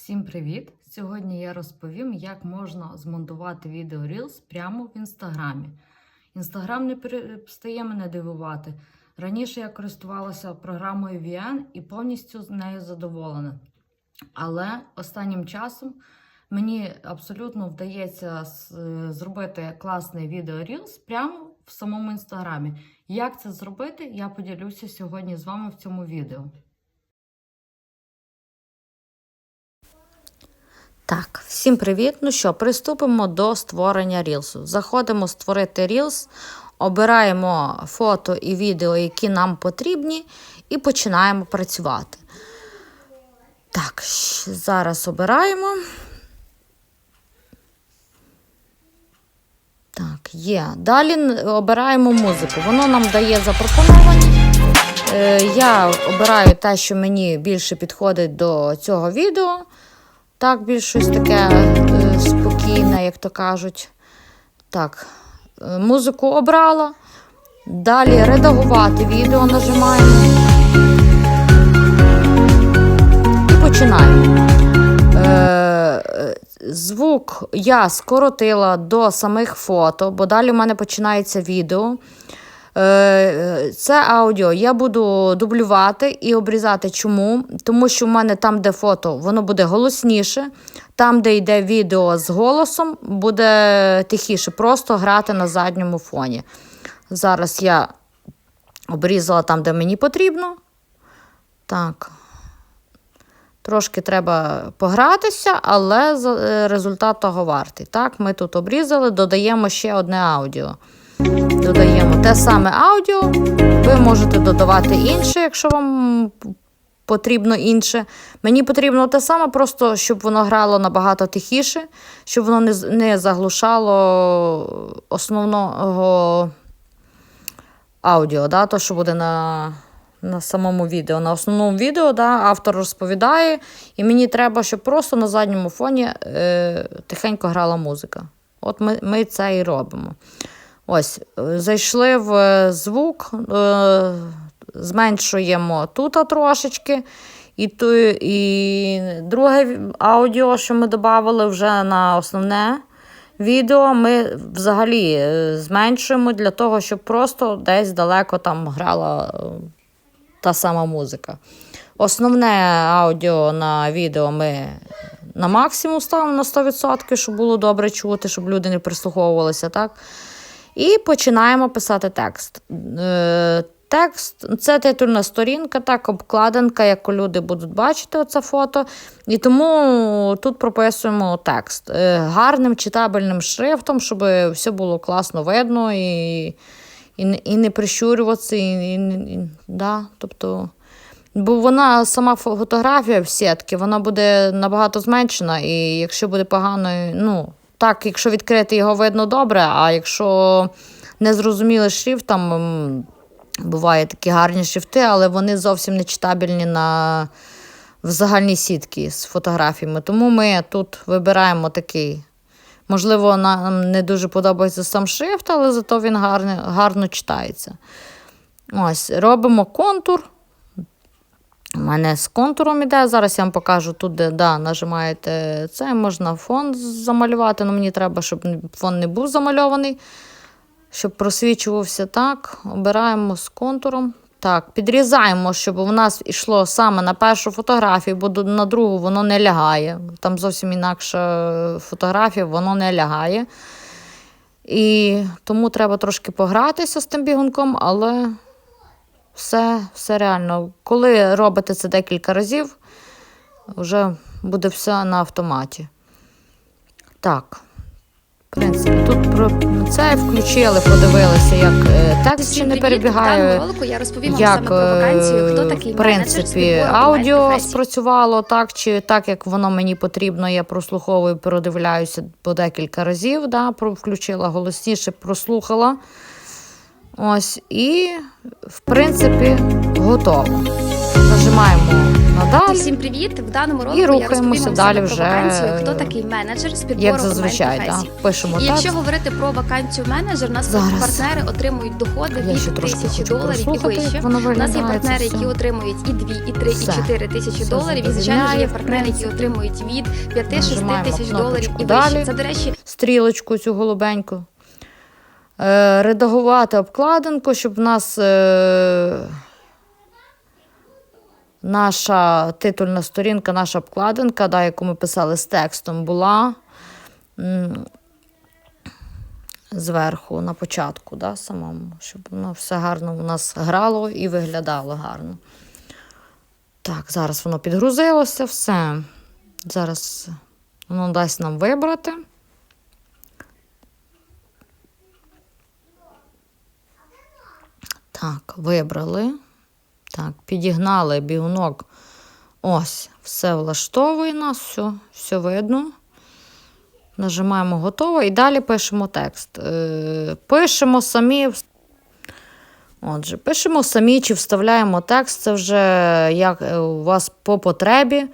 Всім привіт! Сьогодні я розповім, як можна змонтувати відео Reels прямо в інстаграмі. Інстаграм не перестає мене дивувати. Раніше я користувалася програмою VN і повністю з нею задоволена. Але останнім часом мені абсолютно вдається зробити класний відео Reels прямо в самому інстаграмі. Як це зробити, я поділюся сьогодні з вами в цьому відео. Так, всім привіт. Ну що, приступимо до створення рілсу. Заходимо створити рілс, обираємо фото і відео, які нам потрібні, і починаємо працювати. Так, зараз обираємо. Так, є. Далі обираємо музику. Воно нам дає запропоновані. Е, Я обираю те, що мені більше підходить до цього відео. Так, більш щось таке е, спокійне, як то кажуть. Так, е, музику обрала. Далі редагувати відео нажимаємо. І починаємо. Е, Звук я скоротила до самих фото, бо далі в мене починається відео. Е, Це аудіо я буду дублювати і обрізати. Чому? Тому що в мене там, де фото, воно буде голосніше. Там, де йде відео з голосом, буде тихіше, просто грати на задньому фоні. Зараз я обрізала там, де мені потрібно. Так. Трошки треба погратися, але е, результат того вартий. Так, ми тут обрізали, додаємо ще одне аудіо. Додаємо те саме аудіо. Ви можете додавати інше, якщо вам потрібно інше. Мені потрібно те саме, просто щоб воно грало набагато тихіше, щоб воно не, не заглушало основного аудіо, да, то, що буде на, на самому відео. На основному відео да, автор розповідає, і мені треба, щоб просто на задньому фоні е, тихенько грала музика. От ми, ми це і робимо. Ось, зайшли в е, звук, е, зменшуємо тут трошечки. І, ту, і друге аудіо, що ми додали вже на основне відео, ми взагалі е, зменшуємо для того, щоб просто десь далеко там грала та сама музика. Основне аудіо на відео ми на максимум ставимо на 100%, щоб було добре чути, щоб люди не прислуховувалися. так? І починаємо писати текст. Е, Текст це титульна сторінка, так, обкладинка, яку люди будуть бачити оце фото. І тому тут прописуємо текст Е, гарним читабельним шрифтом, щоб все було класно видно і, і, і не прищурюватися. І, і, і, да, тобто, бо вона сама фотографія в сітки, вона буде набагато зменшена, і якщо буде погано, ну, так, якщо відкрити його видно добре, а якщо незрозумілий шрифт, там бувають такі гарні шрифти, але вони зовсім не читабельні на в загальній сітці з фотографіями. Тому ми тут вибираємо такий. Можливо, нам не дуже подобається сам шрифт, але зато він гарно, гарно читається. Ось, робимо контур. У мене з контуром іде. Зараз я вам покажу тут, де да, нажимаєте це, можна фон замалювати. але мені треба, щоб фон не був замальований, щоб просвічувався так. Обираємо з контуром. Так, підрізаємо, щоб у нас йшло саме на першу фотографію, бо на другу воно не лягає. Там зовсім інакша фотографія, воно не лягає. І тому треба трошки погратися з тим бігунком, але все, все реально. Коли робите це декілька разів, вже буде все на автоматі. Так. В принципі, тут про це включили, подивилися, як е, текст чи не перебігає. я розповім вам Як е, в принципі аудіо спрацювало так, чи так, як воно мені потрібно, я прослуховую, передивляюся по декілька разів. Да, включила голосніше, прослухала. Ось, і, в принципі, готово. Нажимаємо надалі. Всім привіт! В даному ролику І рухаємося далі вже, про вакансію, е, хто такий менеджер з підбору Як зазвичай, да. пишемо І якщо говорити про вакансію менеджер, у нас Зараз. партнери отримують доходи Я від тисячі доларів і вище. У нас є партнери, які отримують і 2, і 3, Все. і 4 тисячі доларів. І звичайно ж є партнери, які отримують від 5-6 тисяч доларів і вище. Це, до речі, стрілочку цю голубеньку. Е, редагувати обкладинку, щоб в нас е, наша титульна сторінка, наша обкладинка, да, яку ми писали з текстом, була зверху на початку, да, самому, щоб воно все гарно у нас грало і виглядало гарно. Так, зараз воно підгрузилося, все. Зараз воно дасть нам вибрати. Так, вибрали. Так, підігнали бігунок. Ось, все влаштовує нас, все, все видно. Нажимаємо готово і далі пишемо текст. Е, пишемо самі. Отже, пишемо самі чи вставляємо текст. Це вже як е, у вас по потребі.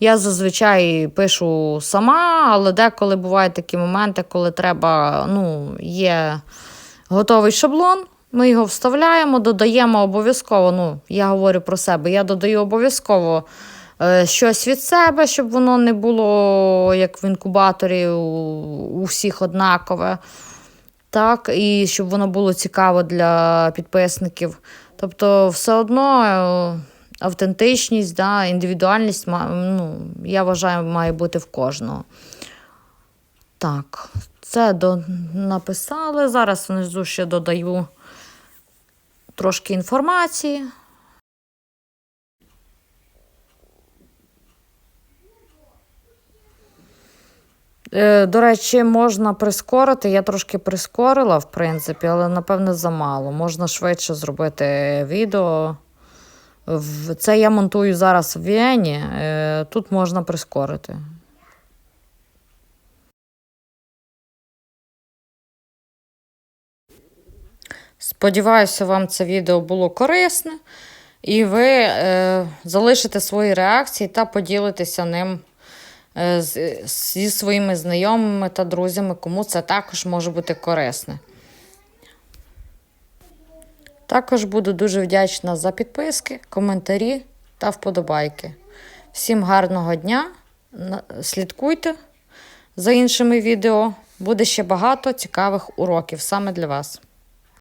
Я зазвичай пишу сама, але деколи бувають такі моменти, коли треба, ну, є готовий шаблон. Ми його вставляємо, додаємо обов'язково. Ну, я говорю про себе, я додаю обов'язково е, щось від себе, щоб воно не було як в інкубаторі у, всіх однакове. Так, і щоб воно було цікаво для підписників. Тобто, все одно е, автентичність, да, індивідуальність, ну, я вважаю, має бути в кожного. Так, це до... написали. Зараз внизу ще додаю трошки інформації. Е, До речі, можна прискорити. Я трошки прискорила, в принципі, але напевне замало. Можна швидше зробити відео. Це я монтую зараз в Віені. е, Тут можна прискорити. Сподіваюся, вам це відео було корисне, і ви е, залишите свої реакції та поділитеся ним е, з, зі своїми знайомими та друзями, кому це також може бути корисне. Також буду дуже вдячна за підписки, коментарі та вподобайки. Всім гарного дня! Слідкуйте за іншими відео. Буде ще багато цікавих уроків саме для вас.